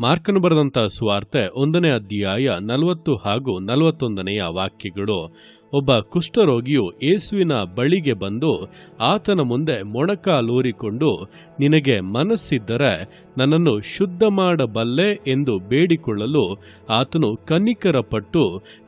ಮಾರ್ಕನು ಬರೆದಂಥ ಸುವಾರ್ತೆ ಒಂದನೇ ಅಧ್ಯಾಯ ನಲವತ್ತು ಹಾಗೂ ನಲವತ್ತೊಂದನೆಯ ವಾಕ್ಯಗಳು. ಒಬ್ಬ ಕುಷ್ಠರೋಗಿಯು ಯೇಸುವಿನ ಬಳಿಗೆ ಬಂದು ಆತನ ಮುಂದೆ ಮೊಣಕಾಲೂರಿಕೊಂಡು ನಿನಗೆ ಮನಸ್ಸಿದ್ದರೆ ನನ್ನನ್ನು ಶುದ್ಧ ಮಾಡಬಲ್ಲೆ ಎಂದು ಬೇಡಿಕೊಳ್ಳಲು ಆತನು ಕನ್ನಿಕರಪಟ್ಟು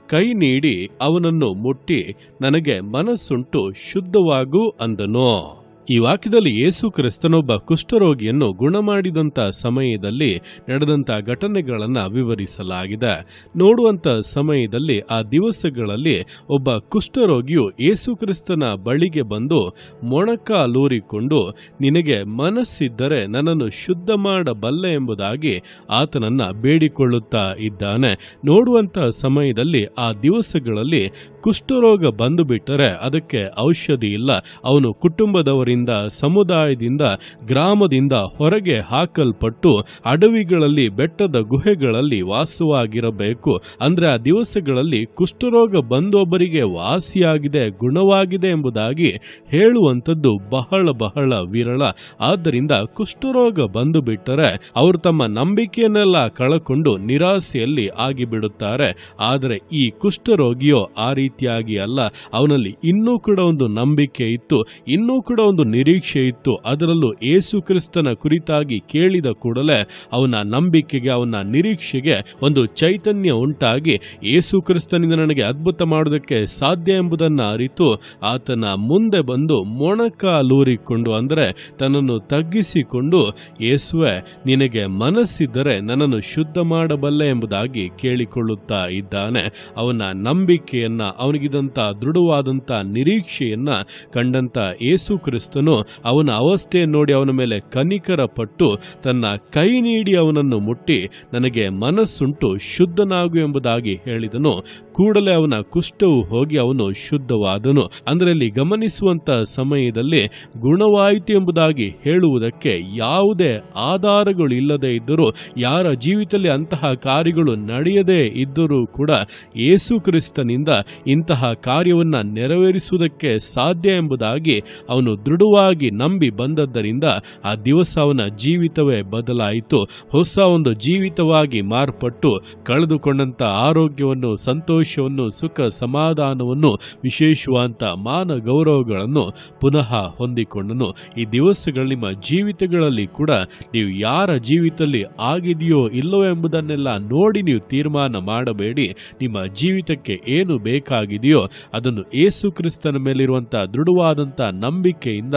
ಕೈ ನೀಡಿ ಅವನನ್ನು ಮುಟ್ಟಿ, ನನಗೆ ಮನಸ್ಸುಂಟು ಶುದ್ಧವಾಗು ಅಂದನು. ಈ ವಾಕ್ಯದಲ್ಲಿ ಯೇಸು ಕ್ರಿಸ್ತನೊಬ್ಬ ಕುಷ್ಠರೋಗಿಯನ್ನು ಗುಣಮಾಡಿದಂಥ ಸಮಯದಲ್ಲಿ ನಡೆದಂಥ ಘಟನೆಗಳನ್ನು ವಿವರಿಸಲಾಗಿದೆ. ನೋಡುವಂಥ ಸಮಯದಲ್ಲಿ, ಆ ದಿವಸಗಳಲ್ಲಿ ಒಬ್ಬ ಕುಷ್ಠರೋಗಿಯು ಯೇಸು ಕ್ರಿಸ್ತನ ಬಳಿಗೆ ಬಂದು ಮೊಣಕಾಲೂರಿಕೊಂಡು ನಿನಗೆ ಮನಸ್ಸಿದ್ದರೆ ನನ್ನನ್ನು ಶುದ್ಧ ಮಾಡಬಲ್ಲೆ ಎಂಬುದಾಗಿ ಆತನನ್ನ ಬೇಡಿಕೊಳ್ಳುತ್ತಾ ಇದ್ದಾನೆ. ನೋಡುವಂಥ ಸಮಯದಲ್ಲಿ, ಆ ದಿವಸಗಳಲ್ಲಿ ಕುಷ್ಠರೋಗ ಬಂದುಬಿಟ್ಟರೆ ಅದಕ್ಕೆ ಔಷಧಿ ಇಲ್ಲ ಅವನು ಕುಟುಂಬದವರಿಂದ ಸಮುದಾಯದಿಂದ, ಗ್ರಾಮದಿಂದ ಹೊರಗೆ ಹಾಕಲ್ಪಟ್ಟು ಅಡವಿಗಳಲ್ಲಿ, ಬೆಟ್ಟದ ಗುಹೆಗಳಲ್ಲಿ ವಾಸವಾಗಿರಬೇಕು. ಅಂದರೆ ಆ ದಿವಸಗಳಲ್ಲಿ ಕುಷ್ಠರೋಗ ಬಂದೊಬ್ಬರಿಗೆ ವಾಸಿಯಾಗಿದೆ, ಗುಣವಾಗಿದೆ ಎಂಬುದಾಗಿ ಹೇಳುವಂಥದ್ದು ಬಹಳ ಬಹಳ ವಿರಳ. ಆದ್ದರಿಂದ ಕುಷ್ಠರೋಗ ಬಂದು ಬಿಟ್ಟರೆ ಅವರು ತಮ್ಮ ನಂಬಿಕೆಯನ್ನೆಲ್ಲ ಕಳಕೊಂಡು ನಿರಾಸೆಯಲ್ಲಿ ಆಗಿಬಿಡುತ್ತಾರೆ. ಆದರೆ ಈ ಕುಷ್ಠರೋಗಿಯೋ ಆ ರೀತಿಯಾಗಿ ಅಲ್ಲ. ಅವನಲ್ಲಿ ಇನ್ನೂ ಕೂಡ ಒಂದು ನಂಬಿಕೆ ಇತ್ತು. ಇನ್ನೂ ಕೂಡ ಒಂದು ನಿರೀಕ್ಷೆ ಇತ್ತು. ಅದರಲ್ಲೂ ಏಸು ಕ್ರಿಸ್ತನ ಕುರಿತಾಗಿ ಕೇಳಿದ ಕೂಡಲೇ ಅವನ ನಂಬಿಕೆಗೆ, ಅವನ ನಿರೀಕ್ಷೆಗೆ ಒಂದು ಚೈತನ್ಯ ಉಂಟಾಗಿ ಏಸು ಕ್ರಿಸ್ತನಿಂದ ನನಗೆ ಅದ್ಭುತ ಮಾಡೋದಕ್ಕೆ ಸಾಧ್ಯ ಎಂಬುದನ್ನು ಅರಿತು ಆತನ ಮುಂದೆ ಬಂದು ಮೊಣಕಾಲೂರಿಕೊಂಡು ಅಂದರೆ ತನ್ನನ್ನು ತಗ್ಗಿಸಿಕೊಂಡು ಯೇಸುವೆ ನಿನಗೆ ಮನಸ್ಸಿದ್ದರೆ ನನ್ನನ್ನು ಶುದ್ಧ ಮಾಡಬಲ್ಲೆ ಎಂಬುದಾಗಿ ಕೇಳಿಕೊಳ್ಳುತ್ತಾ ಇದ್ದಾನೆ. ಅವನ ನಂಬಿಕೆಯನ್ನ ಅವನಿಗಿದಂಥ ದೃಢವಾದಂಥ ನಿರೀಕ್ಷೆಯನ್ನ ಕಂಡಂತ ಯೇಸು ಕ್ರಿಸ್ತನು ಅವನ ಅವಸ್ಥೆಯನ್ನು ನೋಡಿ ಅವನ ಮೇಲೆ ಕನಿಕರ ಪಟ್ಟು ತನ್ನ ಕೈ ನೀಡಿ ಅವನನ್ನು ಮುಟ್ಟಿ ನನಗೆ ಮನಸ್ಸುಂಟು ಶುದ್ಧನಾಗು ಎಂಬುದಾಗಿ ಹೇಳಿದನು. ಕೂಡಲೇ ಅವನ ಕುಷ್ಠವು ಹೋಗಿ ಅವನು ಶುದ್ಧವಾದನು. ಅಂದರೆ ಅಲ್ಲಿ ಗಮನಿಸುವಂತ ಸಮಯದಲ್ಲಿ ಗುಣವಾಯಿತು ಎಂಬುದಾಗಿ ಹೇಳುವುದಕ್ಕೆ ಯಾವುದೇ ಆಧಾರಗಳು ಇಲ್ಲದೆ ಇದ್ದರೂ, ಯಾರ ಜೀವಿತದಲ್ಲಿ ಅಂತಹ ಕಾರ್ಯಗಳು ನಡೆಯದೇ ಇದ್ದರೂ ಕೂಡ ಯೇಸು ಕ್ರಿಸ್ತನಿಂದ ಇಂತಹ ಕಾರ್ಯವನ್ನ ನೆರವೇರಿಸುವುದಕ್ಕೆ ಸಾಧ್ಯ ಎಂಬುದಾಗಿ ಅವನು ದೃಢವಾಗಿ ನಂಬಿ ಬಂದದ್ದರಿಂದ ಆ ದಿವಸ ಅವನ ಜೀವಿತವೇ ಬದಲಾಯಿತು. ಹೊಸ ಒಂದು ಜೀವಿತವಾಗಿ ಮಾರ್ಪಟ್ಟು ಕಳೆದುಕೊಂಡಂತ ಆರೋಗ್ಯವನ್ನು, ಸಂತೋಷವನ್ನು, ಸುಖ ಸಮಾಧಾನವನ್ನು ವಿಶೇಷವಾದಂಥ ಮಾನ ಗೌರವಗಳನ್ನು ಪುನಃ ಹೊಂದಿಕೊಂಡನು. ಈ ದಿವಸಗಳು ನಿಮ್ಮ ಜೀವಿತಗಳಲ್ಲಿ ಕೂಡ ನೀವು ಯಾರ ಜೀವಿತದಲ್ಲಿ ಆಗಿದೆಯೋ ಇಲ್ಲವೋ ಎಂಬುದನ್ನೆಲ್ಲ ನೋಡಿ ನೀವು ತೀರ್ಮಾನ ಮಾಡಬೇಡಿ. ನಿಮ್ಮ ಜೀವಿತಕ್ಕೆ ಏನು ಬೇಕಾಗಿದೆಯೋ ಅದನ್ನು ಏಸು ಕ್ರಿಸ್ತನ ಮೇಲಿರುವಂಥ ದೃಢವಾದಂಥ ನಂಬಿಕೆಯಿಂದ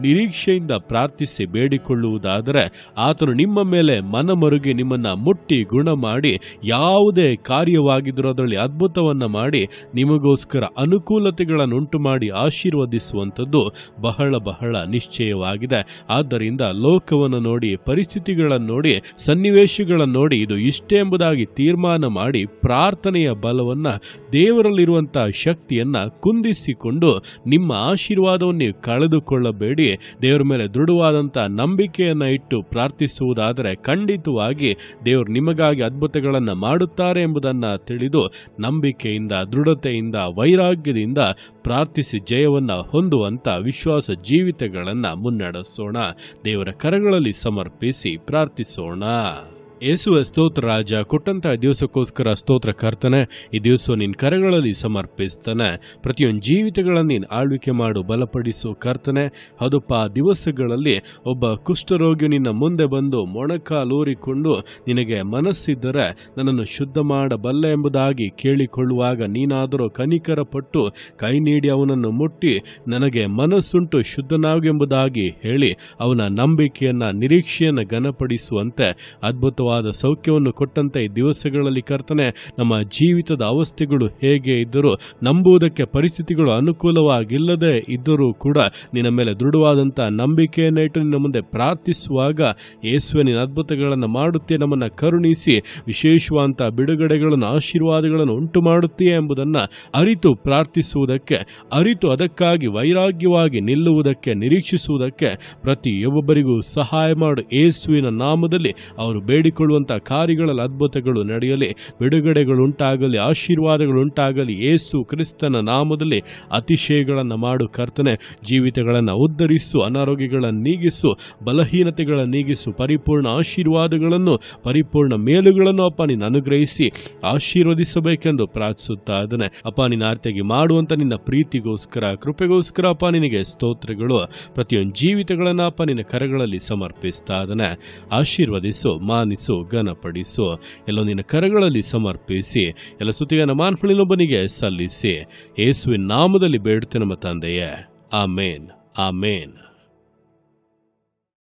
ನಿರೀಕ್ಷೆಯಿಂದ ಪ್ರಾರ್ಥಿಸಿ ಬೇಡಿಕೊಳ್ಳುವುದಾದರೆ ಆತನು ನಿಮ್ಮ ಮೇಲೆ ಮನಮರುಗಿ ನಿಮ್ಮನ್ನು ಮುಟ್ಟಿ ಗುಣ ಮಾಡಿ ಯಾವುದೇ ಕಾರ್ಯವಾಗಿದ್ದರೂ ಅದರಲ್ಲಿ ಅದ್ಭುತವನ್ನು ಮಾಡಿ ನಿಮಗೋಸ್ಕರ ಅನುಕೂಲತೆಗಳನ್ನು ಉಂಟು ಮಾಡಿ ಆಶೀರ್ವದಿಸುವಂಥದ್ದು ಬಹಳ ಬಹಳ ನಿಶ್ಚಯವಾಗಿದೆ. ಆದ್ದರಿಂದ ಲೋಕವನ್ನು ನೋಡಿ, ಪರಿಸ್ಥಿತಿಗಳನ್ನು ನೋಡಿ, ಸನ್ನಿವೇಶಗಳನ್ನು ನೋಡಿ, ಇದು ಇಷ್ಟೇ ಎಂಬುದಾಗಿ ತೀರ್ಮಾನ ಮಾಡಿ ಪ್ರಾರ್ಥನೆಯ ಬಲವನ್ನು ದೇವರಲ್ಲಿರುವಂತಹ ಶಕ್ತಿಯನ್ನು ಕುಂದಿಸಿಕೊಂಡು ನಿಮ್ಮ ಆಶೀರ್ವಾದವನ್ನು ನೀವು ಕಳೆದುಕೊಳ್ಳಬೇಡಿ ದೇವರ ಮೇಲೆ ದೃಢವಾದಂಥ ನಂಬಿಕೆಯನ್ನು ಇಟ್ಟು ಪ್ರಾರ್ಥಿಸುವುದಾದರೆ ಖಂಡಿತವಾಗಿ ದೇವರು ನಿಮಗಾಗಿ ಅದ್ಭುತಗಳನ್ನು ಮಾಡುತ್ತಾರೆ ಎಂಬುದನ್ನು ತಿಳಿದು ನಂಬಿಕೆಯಿಂದ, ದೃಢತೆಯಿಂದ, ವೈರಾಗ್ಯದಿಂದ ಪ್ರಾರ್ಥಿಸಿ ಜಯವನ್ನು ಹೊಂದುವಂಥ ವಿಶ್ವಾಸ ಜೀವಿತಗಳನ್ನು ಮುನ್ನಡೆಸೋಣ. ದೇವರ ಕರಗಳಲ್ಲಿ ಸಮರ್ಪಿಸಿ ಪ್ರಾರ್ಥಿಸೋಣ. ಯೇಸುವ ಸ್ತೋತ್ರ ರಾಜ ಕೊಟ್ಟಂತಹ ದಿವಸಕ್ಕೋಸ್ಕರ ಸ್ತೋತ್ರ ಕರ್ತನೆ, ಈ ದಿವಸ ನಿನ್ನ ಕರೆಗಳಲ್ಲಿ ಸಮರ್ಪಿಸ್ತಾನೆ. ಪ್ರತಿಯೊಂದು ಜೀವಿತಗಳನ್ನು ನೀನು ಆಳ್ವಿಕೆ ಮಾಡು, ಬಲಪಡಿಸು ಕರ್ತನೆ. ಅದಪ್ಪ ಆ ದಿವಸಗಳಲ್ಲಿ ಒಬ್ಬ ಕುಷ್ಠರೋಗಿ ನಿನ್ನ ಮುಂದೆ ಬಂದು ಮೊಣಕಾಲೂರಿಕೊಂಡು ನಿನಗೆ ಮನಸ್ಸಿದ್ದರೆ ನನ್ನನ್ನು ಶುದ್ಧ ಮಾಡಬಲ್ಲ ಎಂಬುದಾಗಿ ಕೇಳಿಕೊಳ್ಳುವಾಗ ನೀನಾದರೂ ಕನಿಕರ ಪಟ್ಟು ಕೈ ನೀಡಿ ಅವನನ್ನು ಮುಟ್ಟಿ ನನಗೆ ಮನಸ್ಸುಂಟು ಶುದ್ಧನಾಗು ಎಂಬುದಾಗಿ ಹೇಳಿ ಅವನ ನಂಬಿಕೆಯನ್ನ, ನಿರೀಕ್ಷೆಯನ್ನು ಘನಪಡಿಸುವಂತೆ ಅದ್ಭುತವಾದ ಸೌಖ್ಯವನ್ನು ಕೊಟ್ಟಂತೆ ಈ ದಿವಸಗಳಲ್ಲಿ ಕರ್ತನೆ, ನಮ್ಮ ಜೀವಿತದ ಅವಸ್ಥೆಗಳು ಹೇಗೆ ಇದ್ದರೂ ನಂಬುವುದಕ್ಕೆ ಪರಿಸ್ಥಿತಿಗಳು ಅನುಕೂಲವಾಗಿಲ್ಲದೆ ಇದ್ದರೂ ಕೂಡ ನಿನ್ನ ಮೇಲೆ ದೃಢವಾದಂಥ ನಂಬಿಕೆಯನ್ನು ಇಟ್ಟು ನಿನ್ನ ಮುಂದೆ ಪ್ರಾರ್ಥಿಸುವಾಗ ಯೇಸುವೆ ನಿನ್ನ ಅದ್ಭುತಗಳನ್ನು ಮಾಡುತ್ತೆ ನಮ್ಮನ್ನು ಕರುಣಿಸಿ, ವಿಶೇಷವಾದಂಥ ಬಿಡುಗಡೆಗಳನ್ನು, ಆಶೀರ್ವಾದಗಳನ್ನು ಉಂಟು ಮಾಡುತ್ತೀಯ ಎಂಬುದನ್ನು ಅರಿತು ಪ್ರಾರ್ಥಿಸುವುದಕ್ಕೆ, ಅರಿತು ಅದಕ್ಕಾಗಿ ವೈರಾಗ್ಯವಾಗಿ ನಿಲ್ಲುವುದಕ್ಕೆ, ನಿರೀಕ್ಷಿಸುವುದಕ್ಕೆ ಪ್ರತಿಯೊಬ್ಬರಿಗೂ ಸಹಾಯ ಮಾಡು. ಯೇಸುವಿನ ನಾಮದಲ್ಲಿ ಅವರು ಬೇಡಿಕೊಂಡು ಮಾಡಿಕೊಳ್ಳುವಂಥ ಕಾರ್ಯಗಳಲ್ಲಿ ಅದ್ಭುತಗಳು ನಡೆಯಲಿ, ಬಿಡುಗಡೆಗಳುಂಟಾಗಲಿ, ಆಶೀರ್ವಾದಗಳುಂಟಾಗಲಿ, ಏಸು ಕ್ರಿಸ್ತನ ನಾಮದಲ್ಲಿ ಅತಿಶಯಗಳನ್ನು ಮಾಡು ಕರ್ತನೆ. ಜೀವಿತಗಳನ್ನು ಉದ್ಧರಿಸು, ಅನಾರೋಗ್ಯಗಳನ್ನು ನೀಗಿಸು, ಬಲಹೀನತೆಗಳನ್ನು ನೀಗಿಸು, ಪರಿಪೂರ್ಣ ಆಶೀರ್ವಾದಗಳನ್ನು, ಪರಿಪೂರ್ಣ ಮೇಲುಗಳನ್ನು ಅಪ್ಪ ನೀನು ಅನುಗ್ರಹಿಸಿ ಆಶೀರ್ವದಿಸಬೇಕೆಂದು ಪ್ರಾರ್ಥಿಸುತ್ತಾ ಇದ್ದಾನೆ. ಅಪ್ಪ ನಿನ್ನ ಆರ್ತಿಯಾಗಿ ಮಾಡುವಂತ ನಿನ್ನ ಪ್ರೀತಿಗೋಸ್ಕರ, ಕೃಪೆಗೋಸ್ಕರ ಅಪ್ಪ ನಿನಗೆ ಸ್ತೋತ್ರಗಳು. ಪ್ರತಿಯೊಂದು ಜೀವಿತಗಳನ್ನು ಅಪ್ಪ ನಿನ್ನ ಕರಗಳಲ್ಲಿ ಸಮರ್ಪಿಸ್ತಾ ಇದ್ದಾನೆ. ಆಶೀರ್ವದಿಸು, ಮಾನಿಸು. ಘನಪಡಿಸು. ಎಲ್ಲ ನಿನ್ನ ಕರಗಳಲ್ಲಿ ಸಮರ್ಪಿಸಿ, ಎಲ್ಲ ಸ್ತುತಿಯನ್ನು ಮಾನ್ಫಳಿನೊಬ್ಬನಿಗೆ ಸಲ್ಲಿಸಿ. ಯೇಸುವಿನ ನಾಮದಲ್ಲಿ ಬೇಡುತ್ತೆ ನಮ್ಮ ತಂದೆಯೇ. ಆಮೇನ್. ಆಮೇನ್.